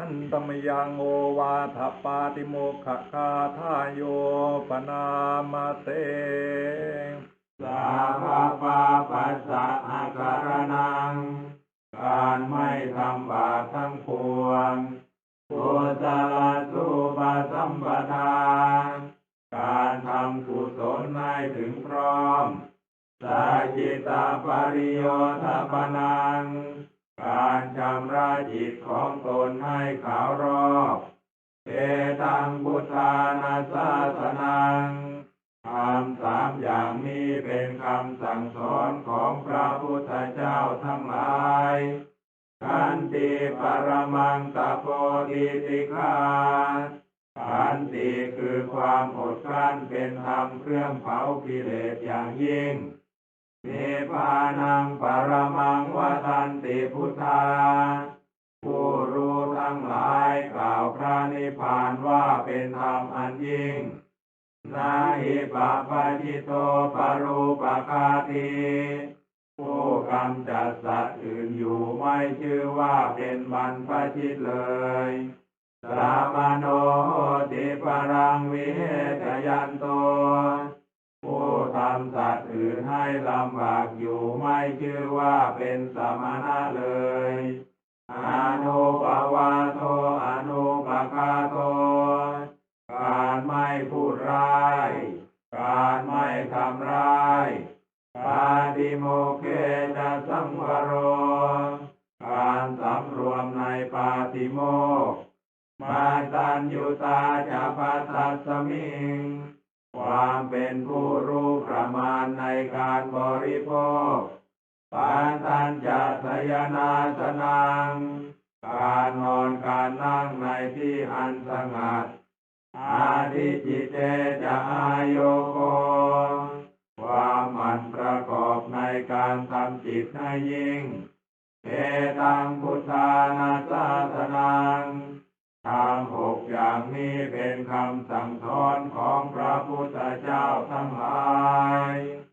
อันตมยังโอวาทปาติโมขคาทายโยปนามาเตสาภาปาปัสสะอาการนัง การไม่ทำบาปทั้งปวงกุศลสุปสัมปทา การทำกุศลให้ถึงพร้อมสาจิตาปริโยทปนัง การชำระจิตของตนให้ขาวรอบเอตังพุทธานาสาสนังคำสามอย่างนี้เป็นคำสั่งสอนของพระพุทธเจ้าทั้งหลายขันติปรมังตโพธิติคาขันติคือความอดกลั้นเป็นธรรมเครื่องเผากิเลสอย่างยิ่งนิพพานังปรมังวทันติ พุทธาผู้รู้ทั้งหลายกล่าวพระนิพพานว่าเป็นธรรมอันยิ่งนาหิปะปะจิโตปะรูปะคาทีผู้กำจัดสัตว์อื่นอยู่ไม่ชื่อว่าเป็นบรรพชิตเลย ให้ลำบากอยู่ไม่ชื่อว่าเป็นสมณะเลยอนุปวาโทอนุปคาโท การไม่พูดร้าย การไม่ทำร้ายปาติโมเขจะสังวโร การสำรวมในปาติโมกมาตัญยุตาจะปัสสัสมิง ความเป็นผู้รู้ประมาณในการบริโภคปานตัญจะสยนาสนัง การนอนการนั่งในที่อันสงัด อาทิจิตเตจะอาโยโกความมันประกอบในการทำจิตให้ยิ่งเอตังพุทธานาสาำสั่งสอนของพระพุทธเจ้าทั้งหลาย